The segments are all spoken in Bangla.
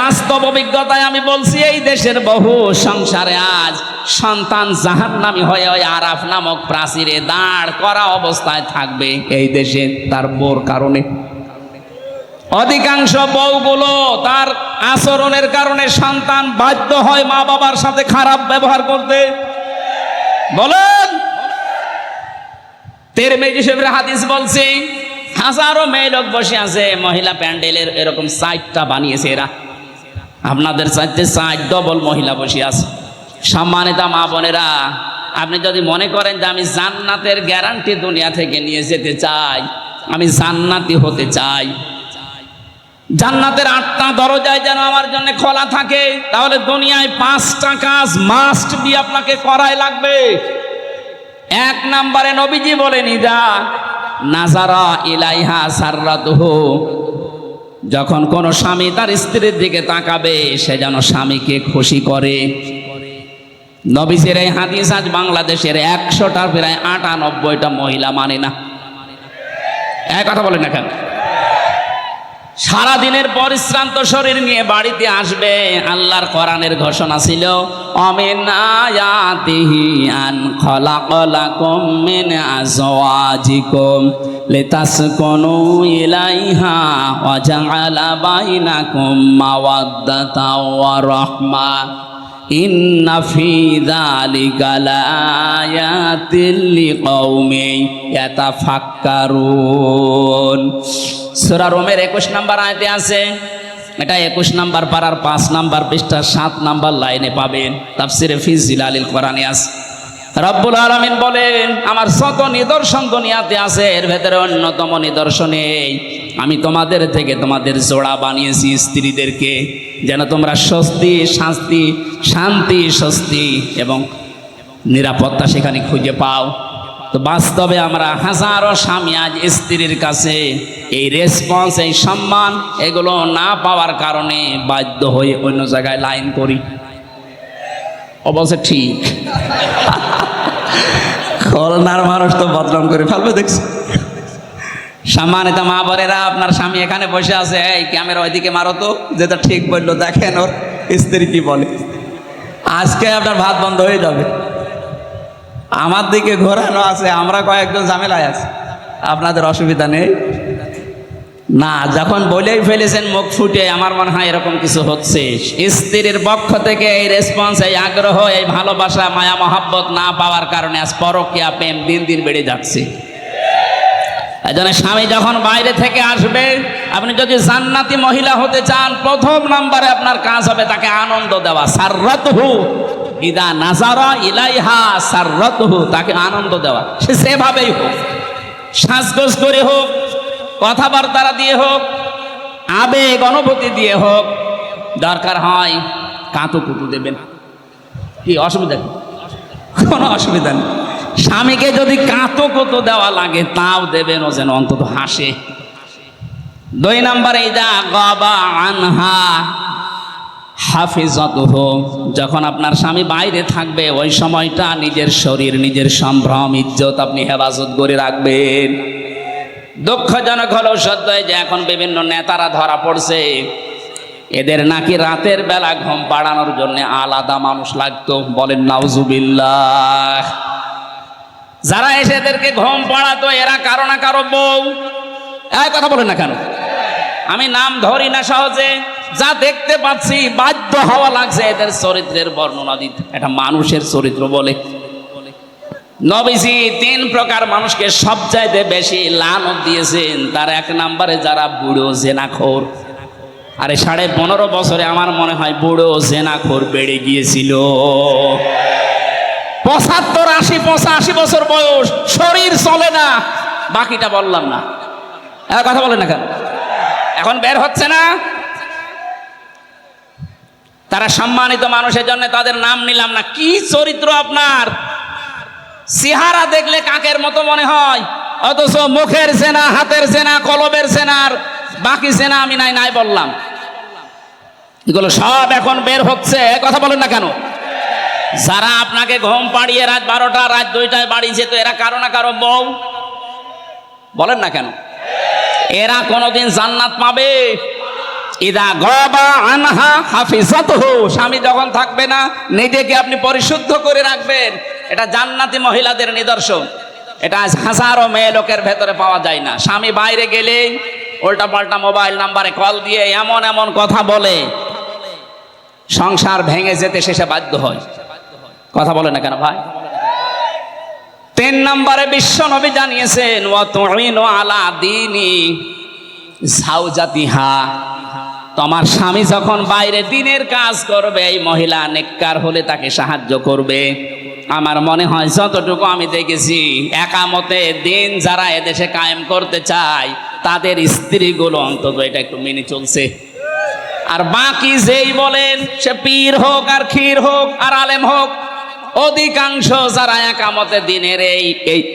বাস্তব অভিজ্ঞতায় আমি বলছি, এই দেশের বহু সংসারে আজ সন্তান জাহান্নামী হয়ে ওই আরাফ নামক প্রাচীরে দাঁড় করা অবস্থায় থাকবে এই দেশে তার বোর কারণে। অধিকাংশ বউগুলো তার আচরণের কারণে সন্তান বাধ্য হয় মা বাবার সাথে খারাপ ব্যবহার করতে। বলেন। মেজি সাহেবের হাদিস বলছি, হাজারো মেয়ে লোক বসে আছে, মহিলা প্যান্ডেলের এরকম সাইটটা বানিয়েছে এরা। আপনাদের চাইতে সাইড ডবল মহিলা বসে আছে। সম্মানিতা মা বোনেরা, আপনি যদি মনে করেন যে আমি জান্নাতের গ্যারান্টি দুনিয়া থেকে নিয়ে যেতে চাই, আমি জান্নাতি হতে চাই। জান্নাতের আটটা দরজায় যেন আমার জন্য খোলা থাকে, তাহলে দুনিয়ায় পাঁচটা কাজ মাস্ট বি আপনাকে করাই লাগবে। এক নম্বরে নবীজি বলেন, ইদা নাজারা ইলাইহা সাররাতুহ। যখন কোন স্বামী তার স্ত্রীর দিকে তাকাবে, সে যেন স্বামীকে খুশি করে। নবীজের এই হাদিস আজ বাংলাদেশের একশোটা, প্রায় আটানব্বইটা মহিলা মানে না। এক কথা বলেন না কেন? সারা দিনের পরিশ্রান্ত শরীর নিয়ে বাড়িতে আসবে। আল্লাহর কোরআনের ঘোষণা ছিল, অমিন আয়াতিহি আন খলাকলাকুম মিন আজওয়াজিকুম লিতাসকুনু ইলাইহা ওয়া জাআলা বাইনাকুম মাওয়াদ্দাতা ওয়া রাহমা। ইন্না ফি যালিকা লাআয়াতিল লিকাউমিন ইয়াতাফাক্কারুন। সূরা রোমের 21 নাম্বার আয়তে আছে, এটা 21 নাম্বার পারার পাঁচ নাম্বার পৃষ্ঠা সাত নাম্বার লাইনে পাবেন। তাফসিরে ফি জিলালিল কোরআনে আছে। রব্বুল আলামিন বলেন, আমার শত নিদর্শন দুনিয়াতে আছে, এর ভেতরে অন্যতম নিদর্শনে আমি তোমাদের থেকে তোমাদের জোড়া বানিয়েছি স্ত্রীদেরকে, যেন তোমরা স্বস্তি শাস্তি শান্তি, স্বস্তি এবং নিরাপত্তা সেখানে খুঁজে পাও। বাস্তবে আমরা হাজারো স্বামী আজ স্ত্রীর কাছে এই রেসপন্স এই সম্মান, এগুলো না পাওয়ার কারণে বাধ্য হয়ে অন্য জায়গায় লাইন করি। অবশ্য ঠিক। খুলনার মানুষ তো বদনাম করে ফেলবে, দেখছি। সম্মানিত মা বোনেরা, আপনার স্বামী এখানে বসে আছে, এই, ক্যামেরা ওইদিকে মারো তো যেটা ঠিক বলল, দেখেন ওর স্ত্রী কি বলে। আজকে আপনার ভাত বন্ধ হয়ে যাবে। আমার দিকে ঘোরানো আছে, আমরা কয়েকজন ঝামেলায় আছি। আপনাদের অসুবিধা নেই? না, যখন বলেই ফেলেছেন মুখ ফুটে, আমার মনে হয় এরকম কিছু হচ্ছে। স্ত্রীর পক্ষ থেকে এই রেসপন্স এই আগ্রহ, এই ভালোবাসা, মায়া, মহাব্বত না পাওয়ার কারণে আজ পরকিয়া প্রেম দিন দিন বেড়ে যাচ্ছে। এজন্য স্বামী যখন বাইরে থেকে আসবে, আপনি যদি জান্নাতি মহিলা হতে চান, প্রথম নাম্বারে আপনার কাজ হবে তাকে আনন্দ দেওয়া। সাররাতহু। ইদা নাজারা ইলাইহা সাররাতহু, তাকে আনন্দ দেওয়া। সে সেভাবেই হোক, সাজগোজ করে হোক, কথাবার্তা দিয়ে হোক, আবেগ, অনুভূতি দিয়ে হোক, দরকার হয় কাঁতো কুতু দেবেন। কি অসুবিধা কোনো অসুবিধা নেই। স্বামীকে যদি কাঁতো কতো দেওয়া লাগে, তাও দেবেন, ও যেন অন্তত হাসে। দুই নম্বরে যা গবা আনহা হাফিজত যখন আপনার স্বামী বাইরে থাকবে, ওই সময়টা নিজের শরীর, নিজের সম্ভ্রম, ইজ্জত আপনি হেফাজত করে রাখবেন। দুঃখজনক হলেও সত্য যে এখন বিভিন্ন নেতারা ধরা পড়ছে। এদের নাকি রাতের বেলা ঘুম পাড়ানোর জন্য আলাদা মানুষ লাগতো। বলেন, নাউজুবিল্লাহ। যারা এসে এদেরকে ঘুম পাড়াতো, এরা কারও না কারও বউ। এই কথা বলেন না কেন? আমি নাম ধরি না সহজে। যা দেখতে পাচ্ছি, বাধ্য হওয়া লাগছে এদের চরিত্রের বর্ণনা দিতে। এটা মানুষের চরিত্র বলে। নবীজি তিন প্রকার মানুষকে সবচাইতে বেশি লানত দিয়েছেন। তার এক নম্বরে যারা বুড়ো জেনাখোর। আরে সাড়ে পনেরো বছরে আমার মনে হয় বুড়ো জেনাখোর বেড়ে গিয়েছিল। পঁচাত্তর, আশি, পঁচাশি বছর বয়স, শরীর চলে না। বাকিটা বললাম না। কথা বলেন না কেন? এখন বের হচ্ছে না? তারা সম্মানিত মানুষের জন্য তাদের নাম নিলাম না। কি চরিত্র আপনার? চেহারা দেখলে কাকের মতো মনে হয়? অথচ মুখের সেনা হাতের সেনা কলবের সেনার বাকি সেনা আমি নাই নাই বললাম। এগুলো সব এখন বের হচ্ছে কথা বলেন না কেন? যারা আপনাকে ঘুম পাড়িয়ে রাত বারোটা, রাত দুইটায় বাড়ি যেত, এরা কারও না কারও বউ? বলেন না কেন? এরা কোনোদিন জান্নাত পাবে? ইদা গবা আনহা হাফিজাতহু, স্বামী যখন থাকবে না, নিজেকে আপনি পরিশুদ্ধ করে রাখবেন। এটা জান্নাতি মহিলাদের নিদর্শন। এটা আজ হাজারো মেয়ে লোকের ভেতরে পাওয়া যায় না। স্বামী বাইরে গেলেই উল্টা পাল্টা মোবাইল নাম্বারে কল দিয়ে এমন এমন কথা বলে। সংসার ভেঙে যেতে শেষে বাধ্য হয়। কথা বলে না কেন ভাই? তিন নম্বরে বিশ্ব নবী জানিয়েছেন আলা দিনী জাউজাতিহা তোমার স্বামী যখন বাইরে দিনের কাজ করবে, এই মহিলা নেককার হলে তাকে সাহায্য করবে। আমার মনে হয় যতটুকু আমি দেখেছি, একামতে দিন যারা এদেশে কায়েম করতে চায়, তাদের স্ত্রীগুলো অন্তত এটা একটু মেনে চলছে। আর বাকি যেই বলেন, সে পীর হোক আর ক্ষীর হোক আর আলেম হোক, অধিকাংশ যারা একামতে দিনের এই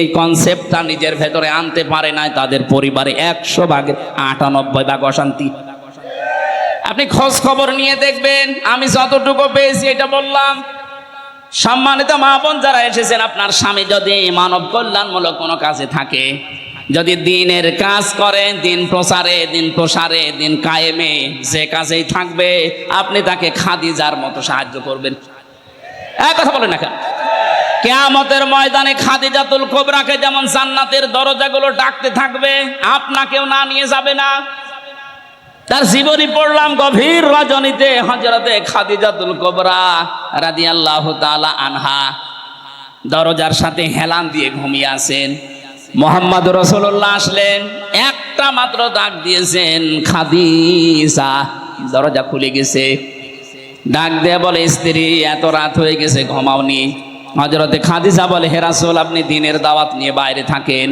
এই কনসেপ্টটা নিজের ভেতরে আনতে পারে নাই, তাদের পরিবারে একশো ভাগের আটানব্বই ভাগ অশান্তি। আপনি খোঁজ খবর নিয়ে দেখবেন, আমি যতটুকু পেয়েছি এটা বললাম। সম্মানিত মা বোন যারা এসেছেন, আপনার স্বামী যদি মানব কল্যাণমূলক কোনো কাজে থাকে, যদি দিনের কাজ করেন দিন প্রসারে দিন প্রসারে, দিন কায়েমে যে কাজেই থাকবে, আপনি তাকে খাদিজার মতো সাহায্য করবেন। এক কথা বলেন না কেয়ামতের ময়দানে খাদিজাতুল কোবরাকে যেমন জান্নাতের দরজাগুলো ডাকতে থাকবে, আপনাকেও না নিয়ে যাবে না। তার জীবনী পড়লাম গভীর রজনীতে হজরতে খাদিজাতুল কোবরা রাদি আল্লাহ আনহা। দরজার সাথে হেলান দিয়ে ঘুমিয়ে আছেন। মোহাম্মদ রসুল্লাহ আসলেন, একটা মাত্র ডাক দিয়েছেন খাদিজা। দরজা খুলে গেছে। ডাক দেয়া বলে, স্ত্রী, এত রাত হয়ে গেছে, ঘুমাওনি। হজরতে খাদিজা বলে হেরাসুল আপনি দিনের দাওয়াত নিয়ে বাইরে থাকেন।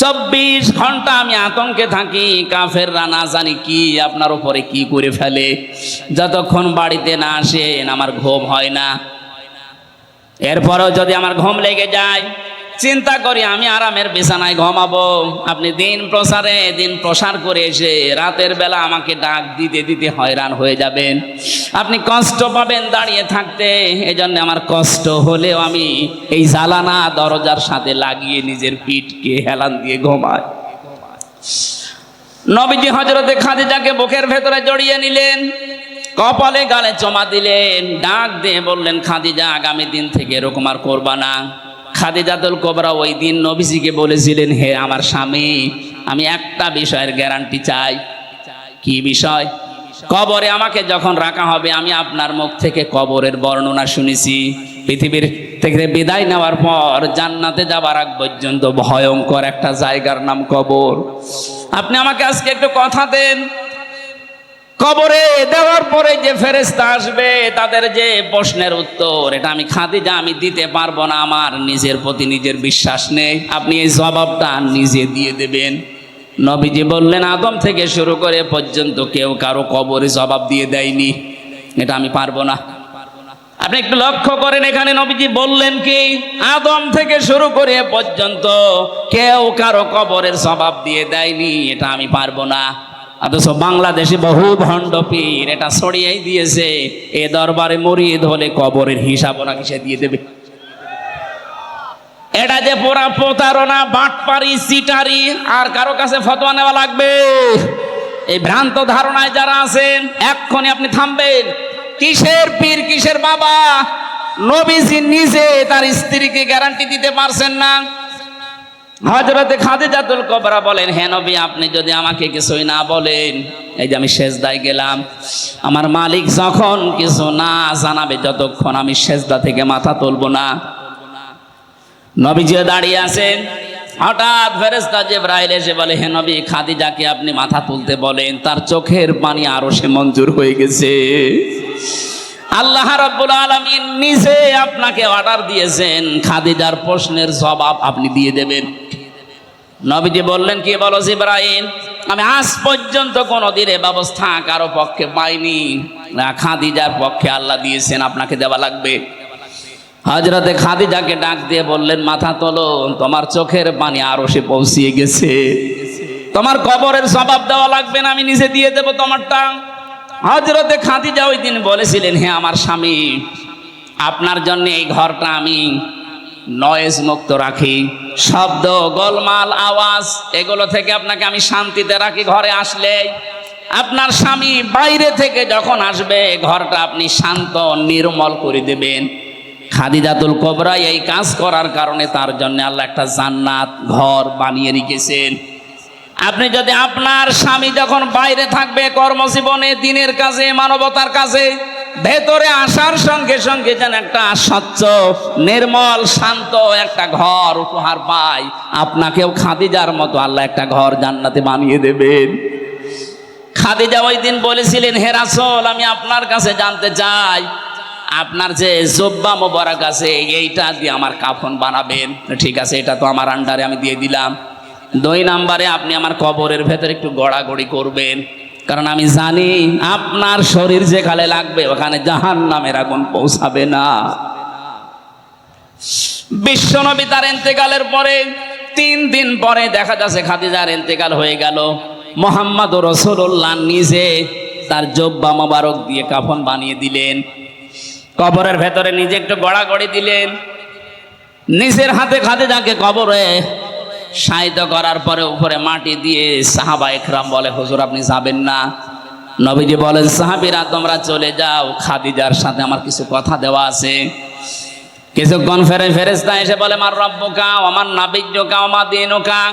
চব্বিশ ঘণ্টা আমি আতঙ্কে থাকি কাফের রানা জানি কি আপনার উপরে কি করে ফেলে। যতক্ষণ বাড়িতে না আসেন, আমার ঘুম হয় না। এরপরেও যদি আমার ঘুম লেগে যায় চিন্তা করি, আমি আরামের বিছানায় ঘুমাবো। আপনি দিন প্রসারে, দিন প্রসার করে এসে রাতের বেলা আমাকে ডাক দিতে দিতে হয়রান হয়ে যাবেন। আপনি কষ্ট পাবেন দাঁড়িয়ে থাকতে এই জন্য আমার কষ্ট হলেও আমি এই জ্বালানা দরজার সাথে লাগিয়ে নিজের পিঠকে হেলান দিয়ে ঘুমাই। নবীজি হজরতে খাদিজাকে বুকের ভেতরে জড়িয়ে নিলেন, কপালে গালে জমা দিলেন, ডাক দিয়ে বললেন, খাদিজা, আগামী দিন থেকে এরকম আর করবা না। খাদিজাতুল কোবরা ওই দিন নবীজিকে বলেছিলেন, হে আমার স্বামী, আমি একটা বিষয়ের গ্যারান্টি চাই। কি বিষয়? কবরে আমাকে যখন রাখা হবে, আমি আপনার মুখ থেকে কবরের বর্ণনা শুনেছি। পৃথিবীর থেকে বিদায় নেওয়ার পর জান্নাতে যাবার আগ পর্যন্ত ভয়ঙ্কর একটা জায়গার নাম কবর। আপনি আমাকে আজকে একটু কথা দেন। কবরে দেওয়ার পরে যে ফেরেস্তা আসবে, তাদের যে প্রশ্নের উত্তর, এটা আমি খাদিজা, আমি দিতে পারব না, আমার নিজের প্রতি নিজের বিশ্বাস নেই। আপনি এই জবাবটা নিজে দিয়ে দেবেন। নবীজি বললেন, আদম থেকে শুরু করে পর্যন্ত কেউ কারও কবরে জবাব দিয়ে দেয়নি। এটা আমি পারব না। আপনি একটু লক্ষ্য করেন, এখানে নবীজি বললেন কি, আদম থেকে শুরু করে পর্যন্ত কেউ কারও কবরের জবাব দিয়ে দেয়নি, এটা আমি পারব না। অথচ বাংলাদেশে বহু ভণ্ড পীর, এটা ছড়িয়েই দিয়েছে। এ দরবারে মরিদ হলে কবরের হিসাব ওনাকে সে দিয়ে দেবে। এটা যে পোড়া প্রতারণা বাটপারি সিটারি, আর কারও কাছে ফতোয়া নেওয়া লাগবে? এই ভ্রান্ত ধারণায় যারা আছেন এক্ষণে আপনি থামবেন। কিসের পীর, কিসের বাবা? নবীজি নিজে তার স্ত্রীকে গ্যারান্টি দিতে পারছেন না। হজরতে খাদিজাতুল কবরা বলেন, হে নবী, আপনি যদি আমাকে কিছুই না বলেন, এই যে আমি সেজদায় গেলাম, আমার মালিক যখন কিছু না জানাবে, যতক্ষণ আমি সেজদা থেকে মাথা তুলবো না। নবীজিও দাঁড়িয়ে আছেন। হঠাৎ ফেরেস্তা জেব্রাইল এসে বলে, হে নবী, খাদিজাকে আপনি মাথা তুলতে বলেন, তার চোখের পানি আরও সে মঞ্জুর হয়ে গেছে। আল্লাহ রাব্বুল আলামিন নিজে আপনাকে অর্ডার দিয়েছেন, খাদিজার প্রশ্নের জবাব আপনি দিয়ে দেবেন। নবীজি বললেন, কি বলো জিব্রাইল? আমি আজ পর্যন্ত কোনো দিনে ব্যবস্থা কারও পক্ষে পাইনি। খাদিজার পক্ষে আল্লাহ দিয়েছেন, আপনাকে দেওয়া লাগবে। হজরতে খাদিজাকে ডাক দিয়ে বললেন, মাথা তোলো, তোমার চোখের পানি আরও সে পৌঁছিয়ে গেছে। তোমার কবরের জবাব দেওয়া লাগবে না, আমি নিজে দিয়ে দেবো তোমারটা। হজরতে খাদিজা ওই দিন বলেছিলেন, হে আমার স্বামী, আপনার জন্য এই ঘরটা আমি নয়েজ মুক্ত রাখি, শব্দ, গোলমাল, আওয়াজ, এগুলো থেকে আপনাকে আমি শান্তিতে রাখি ঘরে আসলে আপনার স্বামী বাইরে থেকে যখন আসবে, ঘরটা আপনি শান্ত, নির্মল করে দেবেন। খাদিজাতুল কোবরা এই কাজ করার কারণে তার জন্য আল্লাহ একটা জান্নাত ঘর বানিয়ে রেখেছেন। আপনি যদি আপনার স্বামী যখন বাইরে থাকবে, কর্মজীবনে, দিনের কাজে, মানবতার কাজে ভেতরে আসার সঙ্গে সঙ্গে যেন একটা স্বচ্ছ, নির্মল, শান্ত একটা ঘর উপহার পাই। আপনাকেও খাদিজার মতো আল্লাহ একটা ঘর জান্নাতে বানিয়ে দেবেন। খাদিজা ওই দিন বলেছিলেন হেরাসল আমি আপনার কাছে জানতে চাই। আপনার যে জব্বা মোবারক আছে, এইটা দিয়ে আমার কাফন বানাবেন। ঠিক আছে, এটা তো আমার আন্ডারে আমি দিয়ে দিলাম। দুই নাম্বারে আপনি আমার কবরের ভেতরে একটু গড়াগড়ি করবেন। কারণ আমি জানি আপনার শরীর যেখানে লাগবে, ওখানে জাহান নামের আগুন পৌঁছাবে না। বিশ্বনবী তার এন্তেকালের পরে, তিন দিন পরে দেখা যাচ্ছে খাদিজার এন্তেকাল হয়ে গেল। মোহাম্মদ রসুল্লাহ নিজে তার জব্বা মোবারক দিয়ে কাফন বানিয়ে দিলেন। কবরের ভেতরে নিজে একটু গড়াগড়ি দিলেন। নিজের হাতে খাদিজাকে কবরে সাহিত্য করার পরে উপরে মাটি দিয়ে সাহাবা একরাম বলে, হুজুর, আপনি যাবেন না? নবীজি বলেন, সাহাবিরা, তোমরা চলে যাও। খাদিজার সাথে আমার কিছু কথা দেওয়া আছে। কিছুক্ষণ ফেরে ফেরেস্তা এসে বলে আমার রব্বকা আমার নাবিজ্যকা আমার দিনকা।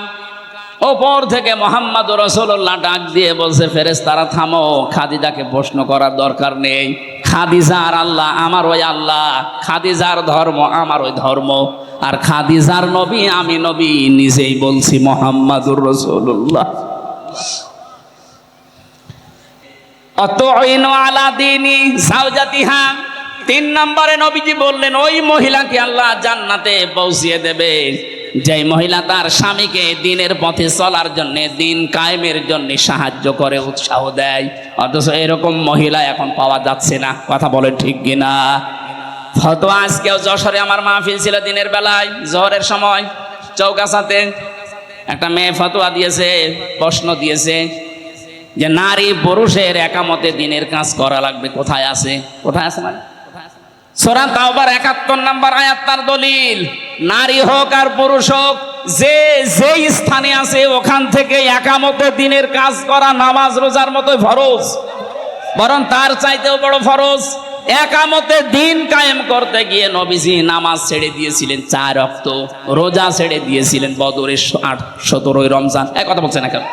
ওপর থেকে মোহাম্মদ রসুল্লাহ ডাক দিয়ে বলছে ফেরেস্তারা থামো। খাদিজাকে প্রশ্ন করার দরকার নেই। খাদিজার আল্লাহ আমার ওই আল্লাহ। খাদিজার ধর্ম আমার ওই ধর্ম। আর খাদিজার নবী, আমি নবী, নিজেই বলছি মোহাম্মদুর রসুল্লাহ অত তিন নম্বরে নবীজি বললেন, ওই মহিলাকে আল্লাহ জান্নাতে পৌঁছিয়ে দেবে। যেই মহিলা তার স্বামীকে দিনের পথে চলার জন্য, দিন কায়েমের জন্য সাহায্য করে, উৎসাহ দেয়। অথচ এরকম মহিলা এখন পাওয়া যাচ্ছে না। কথা বলে ঠিক কিনা? ফতোয়া আজকেও যশোরে আমার মাহফিল ছিল দিনের বেলায়, জহরের সময়, চৌকাছাতে। একটা মেয়ে ফতোয়া দিয়েছে, প্রশ্ন দিয়েছে যে, নারী পুরুষের একামতে দিনের কাজ করা লাগবে, কোথায় আছে? কোথায় আছে মানে? সোরা তাওবার একাত্তর নাম্বার আয়াত তার দলিল, নারী হোক আর পুরুষ হোক, যে যে স্থানে আছে ওখান থেকে একামতে দিনের কাজ করা, নামাজ, রোজার মতো ফরজ। বরং তার চাইতেও বড় ফরজ, একামতে দিন কায়েম করতে গিয়ে নবীজি নামাজ ছেড়ে দিয়েছিলেন চার অক্ত, রোজা ছেড়ে দিয়েছিলেন বদরের আট সতেরোই রমজান। এক কথা বলছেন না কেন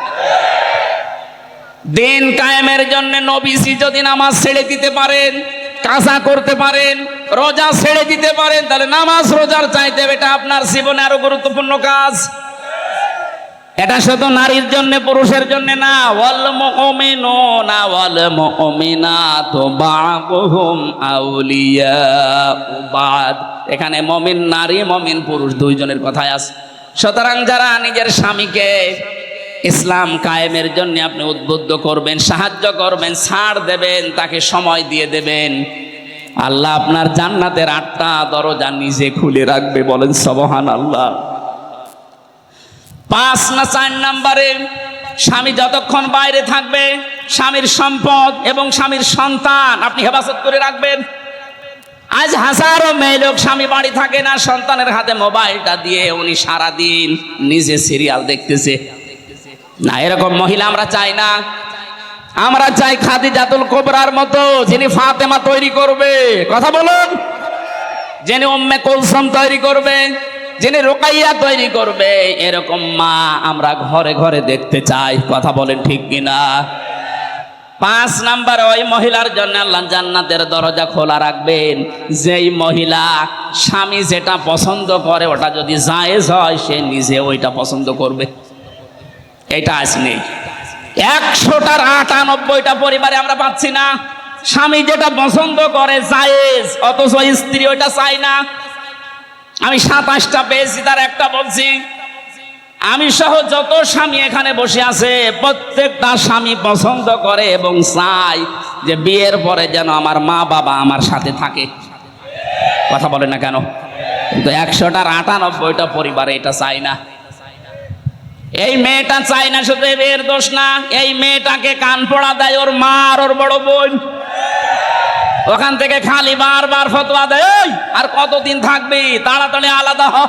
দিন কায়েমের জন্য নবীজি যদি নামাজ ছেড়ে দিতে পারেন কাজা করতে পারেন, রোজা ছেড়ে দিতে পারেন, তাহলে নামাজ রোজার চাইতে এটা আপনার জীবনে আরও গুরুত্বপূর্ণ কাজ। এটা শুধু নারীর জন্য, পুরুষের জন্য না। ওয়াল মুমিনুনা, ওয়াল মুমিনাতু বা'দুহুম আউলিয়া এখানে মমিন নারী, মমিন পুরুষ, দুইজনের কথাই আছে। সুতরাং যারা নিজের স্বামীকে ইসলাম কায়েমের জন্য আপনি উদ্বুদ্ধ করবেন, সাহায্য করবেন, ছাড় দেবেন, তাকে সময় দিয়ে দেবেন। আল্লাহ আপনার জান্নাতের আটটা দরজা নিজে খুলে রাখবে, বলেন সবহান আল্লাহ পাঁচ না চার নাম্বারে, স্বামী যতক্ষণ বাইরে থাকবে, স্বামীর সম্পদ এবং স্বামীর সন্তান আপনি হেফাজত করে রাখবেন। আজ হাজারো মেয়ে লোক স্বামী বাড়ি থাকে না, সন্তানের হাতে মোবাইলটা দিয়ে উনি সারা দিন নিজে সিরিয়াল দেখতেছে। না, এরকম মহিলা আমরা চাই না। আমরা চাই খাদি জাতুল কোবরার মতো যিনি ফাতেমা তৈরি করবে। কথা বলুন। যিনি উম্মে কুলসুম তৈরি করবে, যিনি রোকাইয়া তৈরি করবে, এরকম মা আমরা ঘরে ঘরে দেখতে চাই। কথা বলেন ঠিক কিনা? পাঁচ নাম্বার, ওই মহিলার জন্য আল্লাহ জান্নাতের দরজা খোলা রাখবেন। যেই মহিলা স্বামী যেটা পছন্দ করে, ওটা যদি জায়েজ হয়, সে নিজে ওইটা পছন্দ করবে। এটা আজ একশোটার আটানব্বইটা পরিবারে আমরা পাচ্ছি না। স্বামী যেটা পছন্দ করে জায়েজ, অথচ স্ত্রী ওইটা চাই না। আমি সাতাশটা পেয়েছি, তার একটা বলছি, আমি সহ যত স্বামী এখানে বসে আছে, প্রত্যেকটা স্বামী পছন্দ করে এবং চাই যে বিয়ের পরে যেন আমার মা বাবা আমার সাথে থাকে। কথা বলে না কেন? কিন্তু একশোটার আটানব্বইটা পরিবারে এটা চাই না। এই মেয়েটা চাই না শুধু মেয়ের দোষ না এই মেয়েটাকে কান পড়া দেয় ওর মা আর ওর বড় বোন। ওখান থেকে খালি বারবার ফতোয়া দেয় "এই, আর কতদিন থাকবি? তাড়াতাড়ি আলাদা হ।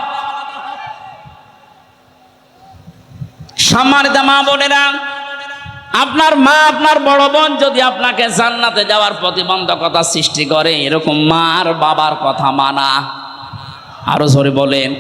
সম্মানিত মা বোনেরা আপনার মা আপনার বড় বোন যদি আপনাকে জান্নাতে যাওয়ার প্রতিবন্ধকতা সৃষ্টি করে এরকম মার বাবার কথা মানা। আরও জোরে বলেন।